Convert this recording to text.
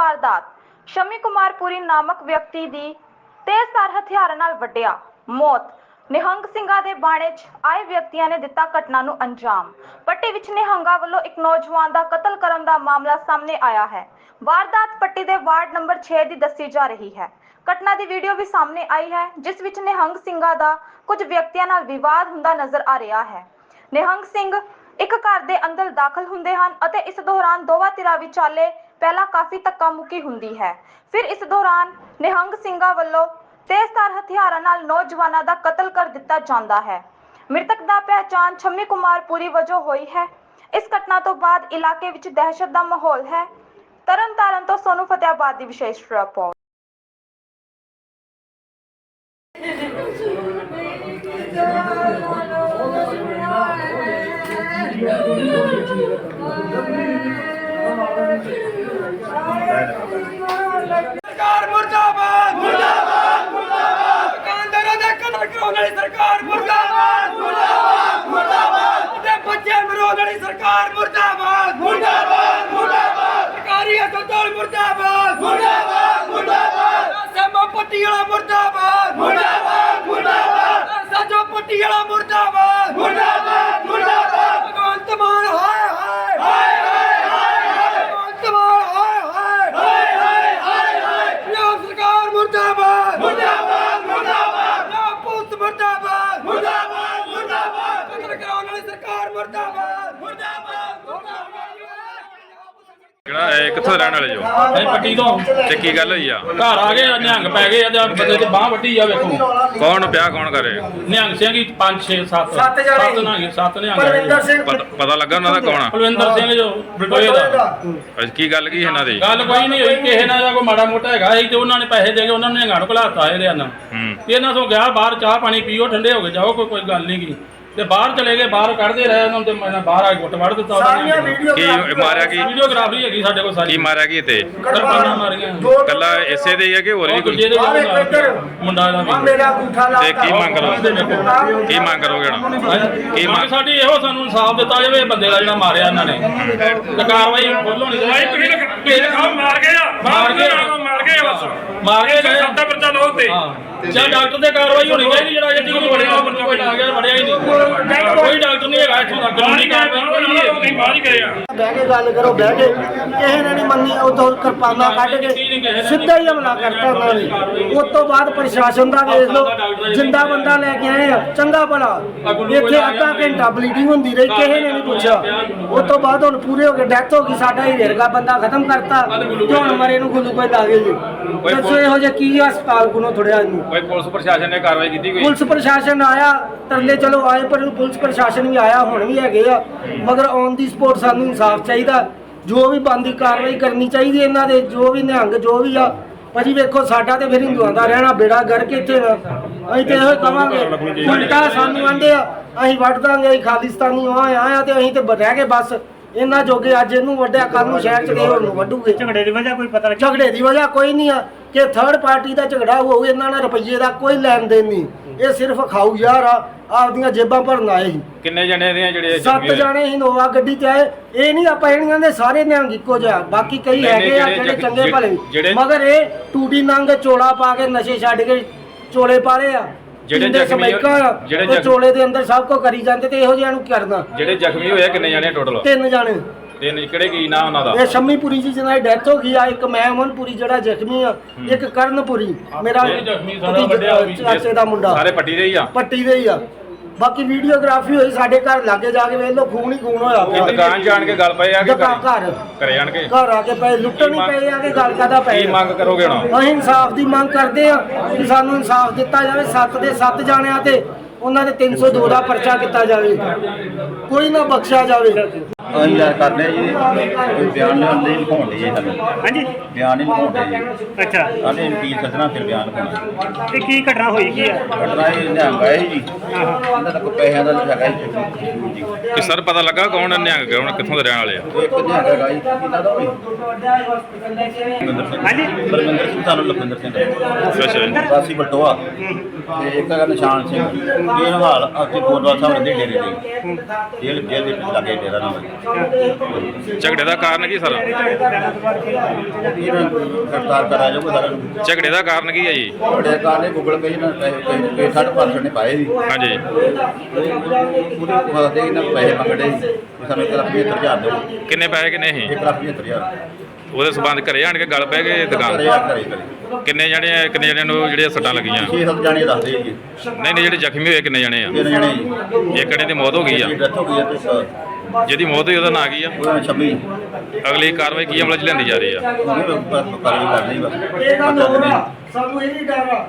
ਵਾਰਦਾਤ। ਸ਼ਮੀ ਕੁਮਾਰ ਪੁਰੀ ਨਾਮਕ ਵਿਅਕਤੀ ਦੀ ਤੇਜ਼ਧਾਰ ਹਥਿਆਰਾਂ ਨਾਲ ਵੱਢਿਆ। ਮੌਤ। ਨਿਹੰਗ ਸਿੰਘਾਂ ਦੇ ਬਾਣੇ 'ਚ ਆਏ ਵਿਅਕਤੀਆਂ ਨੇ ਦਿੱਤਾ ਘਟਨਾ ਨੂੰ ਅੰਜਾਮ। ਪੱਟੀ ਵਿੱਚ ਨਿਹੰਗਾਂ ਵੱਲੋਂ ਇੱਕ ਨੌਜਵਾਨ ਦਾ ਕਤਲ ਕਰਨ ਦਾ ਮਾਮਲਾ ਸਾਹਮਣੇ ਆਇਆ ਹੈ। ਵਾਰਦਾਤ ਪੱਟੀ ਦੇ ਵਾਰਡ ਨੰਬਰ 6 ਦੀ ਦੱਸੀ ਜਾ ਰਹੀ ਹੈ। ਘਟਨਾ ਦੀ ਵੀਡੀਓ ਵੀ ਸਾਹਮਣੇ ਆਈ ਹੈ, ਜਿਸ ਵਿੱਚ ਨਿਹੰਗ ਸਿੰਘਾਂ ਦਾ ਕੁਝ ਵਿਅਕਤੀਆਂ ਨਾਲ ਵਿਵਾਦ ਹੁੰਦਾ ਨਜ਼ਰ ਆ ਰਿਹਾ ਹੈ। ਨਿਹੰਗ ਸਿੰਘ ਇੱਕ ਘਰ ਦੇ ਅੰਦਰ ਦਾਖਲ ਹੁੰਦੇ ਹਨ ਅਤੇ ਇਸ ਦੌਰਾਨ ਦੋਵਾਂ ਧਿਰਾਂ ਵਿਚਾਲੇ ਪਹਿਲਾਂ ਕਾਫੀ ਧੱਕਾ ਮੁੱਕੀ ਹੁੰਦੀ ਹੈ। ਫਿਰ ਇਸ ਦੌਰਾਨ ਨਿਹੰਗ ਸਿੰਘਾਂ ਵੱਲੋਂ ਤੇਜ਼ਧਾਰ ਹਥਿਆਰਾਂ ਨਾਲ ਨੌਜਵਾਨਾਂ ਦਾ ਕਤਲ ਕਰ ਦਿੱਤਾ ਜਾਂਦਾ ਹੈ। ਮ੍ਰਿਤਕ ਦਾ ਪਹਿਚਾਣ ਛੰਮੀ ਕੁਮਾਰ ਪੁਰੀ ਵਜੋਂ ਹੋਈ ਹੈ। ਇਸ ਘਟਨਾ ਤੋਂ ਬਾਅਦ ਇਲਾਕੇ ਵਿੱਚ ਦਹਿਸ਼ਤ ਦਾ ਮਾਹੌਲ ਹੈ। ਤਰਨਤਾਰਨ ਤੋਂ ਸੋਨੂ ਫਤਿਆਬਾਦ ਦੀ ਵਿਸ਼ੇਸ਼ ਰਿਪੋਰਟ। ਸਰਕਾਰ ਮੁਰਦਾਬਾਦ ਮੁਰਦਾਬਾਦ ਮੁਰਦਾਬਾਦ। ਦੁਕਾਨਦਾਰਾਂ ਦੇ ਕਤਲ ਕਰਾਉਣ ਵਾਲੀ ਸਰਕਾਰ ਮੁਰਦਾਬਾਦ ਮੁਰਦਾਬਾਦ ਮੁਰਦਾਬਾਦ। ਤੇ ਬੱਚੇ ਮਰਵਾਉਣ ਵਾਲੀ ਸਰਕਾਰ ਮੁਰਦਾਬਾਦ ਮੁਰਦਾਬਾਦ ਮੁਰਦਾਬਾਦ। ਸਰਕਾਰੀ ਹਸਪਤਾਲ ਮੁਰਦਾਬਾਦ ਮੁਰਦਾਬਾਦ ਸਮਾ ਪੱਟੀ ਵਾਲਾ ਮੁਰਦਾਬਾਦ ਮੁਰਦਾਬਾਦ ਮੁਰਦਾਬਾਦ ਸਾਜੋ ਪੱਟੀ ਵਾਲਾ ਮੁਰਦਾਬਾਦ ਮੁਰਦਾਬਾਦ ਮੁਰਦਾਬਾਦ ਭਗਵੰਤ ਮਾਨ ਹਾਏ ਹਾਏ ਹਾਏ ਹਾਏ ਹਾਏ ਭਗਵੰਤ ਮਾਨ ਹਾਏ ਹਾਏ ਹਾਏ ਹਾਏ ਹਾਏ ਪੰਜਾਬ ਸਰਕਾਰ ਮੁਰਦਾਬਾਦ ਮੁਰਦਾਬਾਦ ਮੁਰਦਾਬਾਦ ਪੰਜਾਬ ਪੁਲਿਸ ਮੁਰਦਾਬਾਦ ਮੁਰਦਾਬਾਦ ਮੁਰਦਾਬਾਦ ਕਤਲ ਕਰਾਉਣ ਵਾਲੀ ਸਰਕਾਰ ਮੁਰਦਾਬਾਦ ਮੁਰਦਾਬਾਦ ਮੁਰਦਾਬਾਦ। ਕਿਹੜਾ ਇਹ ਕਿੱਥੋਂ ਦੇ ਰਹਿਣ ਵਾਲੇ ਜੋ? ਅਸੀਂ ਪੱਟੀ ਤੋਂ। ਤੇ ਕੀ ਗੱਲ ਹੋਈ ਆ? ਘਰ ਆ ਗਏ ਨਿਹੰਗ ਪੈ ਗਏ ਆ ਜਾਂ ਬੰਦੇ ਤੇ ਬਾਹ ਵੱਢੀ ਆ ਵੇਖੋ। ਕੌਣ ਪਿਆ ਕੌਣ ਕਰੇ ਨਿਹੰਗ ਸਿੰਘ ਹੀ 5 6 7 ਸੱਤ ਜਣੇ। ਸੱਤ ਨਿਹੰਗ ਸੱਤ ਨਿਹੰਗ। ਪਰਵਿੰਦਰ ਸਿੰਘ। ਪਤਾ ਪਤਾ ਲੱਗਾ ਉਹਨਾਂ ਦਾ ਕੌਣ ਆ? ਕੁਲਵਿੰਦਰ ਸਿੰਘ ਜੋ ਬਟੋਏ ਦਾ। ਅੱਜ ਕੀ ਗੱਲ ਕੀ ਇਹਨਾਂ ਦੀ? ਗੱਲ ਕੋਈ ਨਹੀਂ ਹੋਈ ਕਿਸੇ ਨਾਲ ਜਾਂ ਕੋਈ ਮਾੜਾ ਮੋਟਾ ਹੈਗਾ ਸੀ ਤੇ ਉਹਨਾਂ ਨੇ ਪੈਸੇ ਦੇ ਕੇ ਉਹਨਾਂ ਨੇ ਨਿਹੰਗਾਂ ਨੂੰ ਘਲਾਤਾ ਇਹਦੇ ਨਾਲ। ਹੂੰ। ਤੇ ਇਹਨਾਂ ਤੋਂ ਗਿਆ ਬਾਹਰ ਚਾਹ ਪਾਣੀ ਪੀਓ ਠੰਡੇ ਹੋ ਕੇ ਜਾਓ ਕੋਈ ਕੋਈ ਗੱਲ ਨਹੀਂ ਗੀ। ਤੇ ਬਾਹਰ ਚਲੇ ਗਏ ਬਾਹਰ ਕੱਢਦੇ ਰਹੇ ਉਹਨਾਂ ਨੂੰ ਤੇ ਮੈਂ ਬਾਹਰ ਆ ਕੇ ਗੁੱਟ ਵੜ ਦਿੱਤਾ ਸਾਰੀਆਂ ਵੀਡੀਓ ਕੀ ਮਾਰਿਆ ਕੀ? ਵੀਡੀਓਗ੍ਰਾਫੀ ਹੈਗੀ ਸਾਡੇ ਕੋਲ ਕੀ ਸਾਰੀ ਮਾਰਿਆ ਕੀ ਤੇ ਕਿਰਪਾਨਾਂ ਮਾਰੀਆਂ। ਕੱਲਾ ਇਸੇ ਦੇ ਹੀ ਆ ਕਿ ਹੋਰ ਵੀ ਕੋਈ। ਮੁੰਡਾ ਦਾ ਮੇਰਾ ਅੰਗੂਠਾ ਲਾ ਤੇ ਕੀ ਮੰਗ ਕਰੋ ਕੀ ਮੰਗ ਕਰੋਗੇ ਹੁਣ? ਕੀ ਕੀ ਮੰਗ ਸਾਡੀ ਇਹੋ ਸਾਨੂੰ ਇਨਸਾਫ ਦਿੱਤਾ ਜਾਵੇ ਇਹ ਬੰਦੇ ਦਾ ਜਿਹੜਾ ਮਾਰਿਆ ਇਹਨਾਂ ਨੇ। ਤੇ ਕਾਰਵਾਈ ਫੁੱਲ ਹੋਣੀ ਚਾਹੀਦੀ ਮਾਰ ਗਏ ਆ ਮਾਰ ਗਏ ਗਏ ਬਸ। ਮਾਰ ਕੇ ਗਏ ਸੱਤਾ ਪਰਚਾ ਲਓ ਤੇ। ਜਾਂ ਡਾਕਟਰ ਤੇ ਕਾਰਵਾਈ ਹੋਣੀ ਚਾਹੀਦੀ ਜਿਹੜਾ ਤੱਕ ਵੜਿਆ ਉਹ ਬੰਦਾ ਕੋਈ ਆ ਗਿਆ ਵੜਿਆ ਹੀ ਨਹੀਂ। ਕੋਈ ਡਾਕਟਰ ਨਹੀਂ ਹੈਗਾ। ਇੱਥੋਂ ਦਾ ਕਾਨੂੰਨੀ ਕਾਰਵਾਈ ਕੋਈ ਬਾਹਰ ਹੀ ਗਏ ਆ। ਬਹਿ ਕੇ ਗੱਲ ਕਰੋ ਬਹਿ ਕੇ। ਕਿਸੇ ਨੇ ਨਹੀਂ ਮੰਨੀ ਉਦੋਂ ਕਿਰਪਾਨਾਂ ਕੱਢ ਕੇ ਸਿੱਧਾ ਹੀ ਹਮਲਾ ਕਰਤਾ ਉਹਨਾਂ ਨੇ। ਉਸ ਤੋਂ ਬਾਅਦ ਪ੍ਰਸ਼ਾਸਨ ਦਾ ਵੇਖ ਲਓ ਜਿੰਦਾ ਬੰਦਾ ਲੈ ਕੇ ਆਏ ਆ ਚੰਗਾ ਭਲਾ। ਇੱਥੇ ਅੱਧਾ ਘੰਟਾ ਬਲੀਡਿੰਗ ਹੁੰਦੀ ਰਹੀ ਕਿਸੇ ਨੇ ਨਹੀਂ ਪੁੱਛਿਆ। ਉਸ ਤੋਂ ਬਾਅਦ ਹੁਣ ਪੂਰੇ ਹੋ ਕੇ ਡੈਥ ਹੋ ਗਈ ਸਾਡਾ ਹੀ ਰੇਰਗਾ ਬੰਦਾ ਖਤਮ ਕਰਤਾ। ਤੇ ਹੁਣ ਮਰੇ ਨੂੰ ਗਲੂਕੋਜ਼ ਲਾ ਗਏ ਜੀ। ਦੱਸੋ ਇਹੋ ਜਿਹਾ ਕੀ ਹਸਪਤਾਲ ਕੋਲੋਂ ਥੋੜਿਆ ਇਹਨੂੰ ਕੋਈ ਪੁਲਿਸ ਪ੍ਰਸ਼ਾਸਨ ਨੇ ਕਾਰਵਾਈ ਕੀਤੀ ਕੋਈ? ਪੁਲਿਸ ਪ੍ਰਸ਼ਾਸਨ ਆਇਆ ਤਰਲੇ ਚਲੋ ਆਏ ਪਰ ਪੁਲਿਸ ਪ੍ਰਸ਼ਾਸਨ ਵੀ ਆਇਆ ਹੁਣ ਵੀ ਹੈਗੇ ਆ। ਮਗਰ ਔਨ ਦੀ ਸਪੋਰਟ ਸਾਨੂੰ ਇਨਸਾਫ ਚਾਹੀਦਾ। ਜੋ ਵੀ ਬੰਦੀ ਕਾਰਵਾਈ ਕਰਨੀ ਚਾਹੀਦੀ ਇਹਨਾਂ ਦੇ ਜੋ ਵੀ ਨਿਹੰਗ ਜੋ ਵੀ ਆ। ਭਾਜੀ ਵੇਖੋ ਸਾਡਾ ਤੇ ਫਿਰ ਹਿੰਦੂਆਂ ਦਾ ਰਹਿਣਾ ਬੇੜਾ ਗਰ ਕੇ ਇੱਥੇ। ਅਸੀਂ ਤੇ ਇਹੋ ਕਵਾਂਗੇ ਉਲਟਾ ਸਾਨੂੰ ਆਂਦੇ ਆ ਅਸੀਂ ਵੱਢ ਦਾਂਗੇ ਅਸੀਂ ਖਾਲਿਸਤਾਨੀ ਆ ਆਇਆ ਤੇ ਅਸੀਂ ਤੇ ਰਹਿ ਗਏ ਬਸ। ਇਹਨਾਂ ਜੋਗੇ ਅੱਜ ਇਹਨੂੰ ਵੱਢਿਆ ਕੱਲ ਨੂੰ ਸ਼ਹਿਰ ਚ ਗਏ ਹੋਰ ਨੂੰ ਵੱਢੂਗੇ। ਝਗੜੇ ਦੀ ਵਜ੍ਹਾ ਕੋਈ ਪਤਾ ਲੱਗ ਝਗੜੇ ਦੀ ਵਜ੍ਹਾ ਕੋਈ ਨਹੀਂ ਆ ਕਿ ਥਰਡ ਪਾਰਟੀ ਦਾ ਝਗੜਾ ਹੋਊ ਇਹਨਾਂ ਨਾਲ ਰੁਪਈਏ ਦਾ ਕੋਈ ਲੈਣ ਦੇਣ ਨਹੀਂ। ਇਹ ਸਿਰਫ ਖਾਊ ਯਾਰ ਆ ਆਪਦੀਆਂ ਜੇਬਾਂ ਭਰਨ ਆਏ ਸੀ। ਕਿੰਨੇ ਜਣੇ ਆ ਜਿਹੜੇ ਸੱਤ? ਜਾਣੇ ਹੀ ਨੋਵਾ ਗੱਡੀ ਤੇ ਆਏ। ਇਹ ਨਹੀਂ ਆਪਾਂ ਇਹਨਾਂ ਦੇ ਸਾਰੇ ਨਿਹੰਗ ਇੱਕੋ ਜਿਹਾ ਬਾਕੀ ਕਈ ਹੈਗੇ ਆ ਜਿਹੜੇ ਚੰਗੇ ਭਲੇ। ਮਗਰ ਇਹ ਟੂਟੀ ਨੰਗ ਚੋਲਾ ਪਾ ਕੇ ਨਸ਼ੇ ਛੱਡ ਕੇ ਚੋਲੇ ਪਾਲੇ ਆ। ਜਿਹੜੇ ਜ਼ਖਮੀ- ਆ, ਜਿਹੜੇ ਚੋਲੇ ਦੇ ਅੰਦਰ ਸਭ ਕੁਝ ਕਰੀ ਜਾਂਦੇ ਤੇ ਇਹੋ ਜਿਹਾ ਨੂੰ ਕਰਨਾ? ਜਿਹੜੇ ਜ਼ਖਮੀ ਹੋਏ ਆ, ਕਿੰਨੇ ਜਣੇ ਟੋਟਲ ਤਿੰਨ ਜਾਣੇ। ਤੇ ਕਿਹੜੇ ਕੀ ਨਾਂ ਉਹਨਾਂ ਦਾ? ਇਹ ਸ਼ੰਮੀਪੁਰੀ ਜੀ ਜਿਹਨਾਂ ਦੀ ਡੈਥ ਹੋ ਗਈ ਆ ਇੱਕ ਮੈਂ ਅਮਨਪੁਰੀ ਜਿਹੜਾ ਜ਼ਖਮੀ ਆ ਇੱਕ ਕਰਨਪੁਰੀ। ਮੇਰਾ ਇਹ ਜ਼ਖਮੀ ਸਾਰਾ ਭਤੀਜਾ- ਹੋਈ। ਚਾਚੇ ਦਾ ਮੁੰਡਾ। ਸਾਰੇ ਪੱਟੀ ਦੇ ਹੀ ਆ? ਪੱਟੀ ਦੇ ਹੀ ਆ। ਬਾਕੀ ਵੀਡੀਓਗ੍ਰਾਫੀ ਹੋਈ ਸਾਡੇ ਘਰ ਲਾਗੇ ਜਾ ਕੇ ਵੇਖ ਲਓ ਖੂਨ ਹੀ ਖੂਨ ਹੋਇਆ ਪਿਆ। ਦੁਕਾਨ ਜਾਣ ਕੇ ਗੱਲ ਪਏ ਆ ਕਿ ਦੁਕਾਨ ਘਰੇ? ਘਰ। ਘਰੇ ਜਾਣ ਕੇ ਘਰ ਆ ਕੇ ਪਏ ਲੁੱਟਣ ਨਹੀਂ ਪਏ ਆ ਕਿ ਗੱਲ ਕਾਦਾ ਪਏ ਕੀ ਆ? ਮੰਗ ਕਰੋਗੇ ਹੁਣ? ਅਸੀਂ ਇਨਸਾਫ ਦੀ ਮੰਗ ਕਰਦੇ ਆ ਕਿ ਸਾਨੂੰ ਇਨਸਾਫ ਦਿੱਤਾ ਜਾਵੇ ਸੱਤ ਦੇ ਸੱਤ ਜਾਣਿਆਂ ਤੇ। ਉਹਨਾਂ ਦੇ 302 ਦਾ ਪਰਚਾ ਕੀਤਾ ਜਾਵੇ। ਕੋਈ ਨਾ ਬਖਸ਼ਿਆ ਜਾਵੇ। ਅਸੀਂ ਯਾਰ ਕਰਦੇ ਜੀ। ਕੋਈ ਬਿਆਨ ਲੈਣ ਲਈ ਲਿਖਾਉਣ ਲਈ ਜੀ ਸਾਨੂੰ। ਹਾਂਜੀ। ਬਿਆਨ ਨਹੀਂ ਲਿਖਾਉਂਦੇ ਜੀ। ਅੱਛਾ। ਸਾਡੇ ਵਕੀਲ ਸੱਜਣਾ ਫਿਰ ਬਿਆਨ ਲਿਖਾਉਣਾ ਤੇ ਕੀ ਘਟਨਾ ਹੋਈ ਕੀ ਆ ਘਟਨਾ ਇਹ ਨਿਹੰਗ ਆਏ ਜੀ। ਇਹਨਾਂ ਦਾ ਕੋਈ ਪੈਸਿਆਂ ਦਾ ਨਹੀਂ ਹੈਗਾ ਜੀ। ਕਿ ਸਰ ਪਤਾ ਲੱਗਾ ਕੌਣ ਨਿਹੰਗ? ਕੌਣ ਕਿੱਥੋਂ ਦੇ ਰਹਿਣ ਵਾਲੇ ਆ? ਇੱਕ ਨਿਹੰਗ ਹੈਗਾ ਜੀ ਕਿੰਨਾ ਦਾ ਹੋਈ ਹਾਂਜੀ। ਬਲਵਿੰਦਰ ਸਿੰਘ ਸਾਨੂੰ ਲਖਵਿੰਦਰ ਸਿੰਘ ਅੱਛਾ ਜੀ। ਵਾਸੀ ਬਟੋਆ ਤੇ ਇੱਕ ਹੈਗਾ ਨਿਸ਼ਾਨ ਸਿੰਘ। ਇਹ ਹਾਲ ਉੱਥੇ ਗੋਦਵਾਲ ਸਾਹਿਬ ਦੇ ਡੇਰੇ ਦੇ ਜੇਲ੍ਹ ਜੇਲ੍ਹ ਦੇ ਲਾਗੇ ਡੇਰਾ ਹੈ ਝਗੜੇ ਦਾ ਕਾਰਨ ਕੀ ਸਰ? ਕਰਾ ਝਗੜੇ ਦਾ ਕਾਰਨ ਕੀ ਹੈ ਜੀ? ਬੜੇ ਨੇ ਗੂਗਲ ਪੇ ਨਾਲ ਪੈਸੇ ਸਾਡੇ ਪਰਸਨ ਨੇ ਪਾਏ ਸੀ। ਹਾਂਜੀ। ਉਹਦੇ ਕੋਲ ਦੇ ਇਹਨਾਂ ਪੈਸੇ ਵੀ ਸਾਨੂੰ ਇੱਕ ਲੱਖ ਪਝੱਤਰ ਹਜ਼ਾਰ ਦਿਓ। ਕਿੰਨੇ ਪੈਸੇ ਕਿੰਨੇ ਸੀ? ਇੱਕ ਲੱਖ ਪਝੱਤਰ ਹਜ਼ਾਰ। ਉਹਦੇ ਸਬੰਧ ਘਰੇ ਆਣ ਕੇ ਗੱਲ ਪੈ ਗਏ ਦੁਕਾਨ। ਆ ਕਿੰਨੇ ਜਣੇ ਆ ਕਿੰਨੇ ਜਣੇ ਨੂੰ ਜਿਹੜੀਆਂ ਸੱਟਾਂ ਲੱਗੀਆਂ? ਛੇ ਸੱਤ ਜਾਣੇ ਦੱਸਦੇ ਜੀ ਨਹੀਂ ਨਹੀਂ ਜਿਹੜੇ ਜ਼ਖਮੀ ਹੋਏ ਕਿੰਨੇ ਜਣੇ ਆ? ਤਿੰਨ ਜਣੇ ਜੀ। ਇੱਕ ਜਣੇ ਦੀ ਮੌਤ ਹੋ ਗਈ ਆ। ਡੈਥ ਹੋ ਗਈ ਹੈ ਤੇ ਇੱਕ ਜਿਹਦੀ ਮੌਤ ਹੋਈ ਉਹਦਾ ਨਾਂ ਕੀ ਆ? ਉਹਨਾਂ 26 ਅਗਲੀ ਕਾਰਵਾਈ ਕੀ ਅਮਲ ਚ ਲਿਆਂਦੀ ਜਾ ਰਹੀ ਆ? ਉਹਨੇ ਪਰ ਕਰ ਲਈ ਬਸ। ਇਹ ਗੱਲ ਹੋਰ ਆ। ਸਾਨੂੰ ਇਹ ਨਹੀਂ ਡਰ ਆ।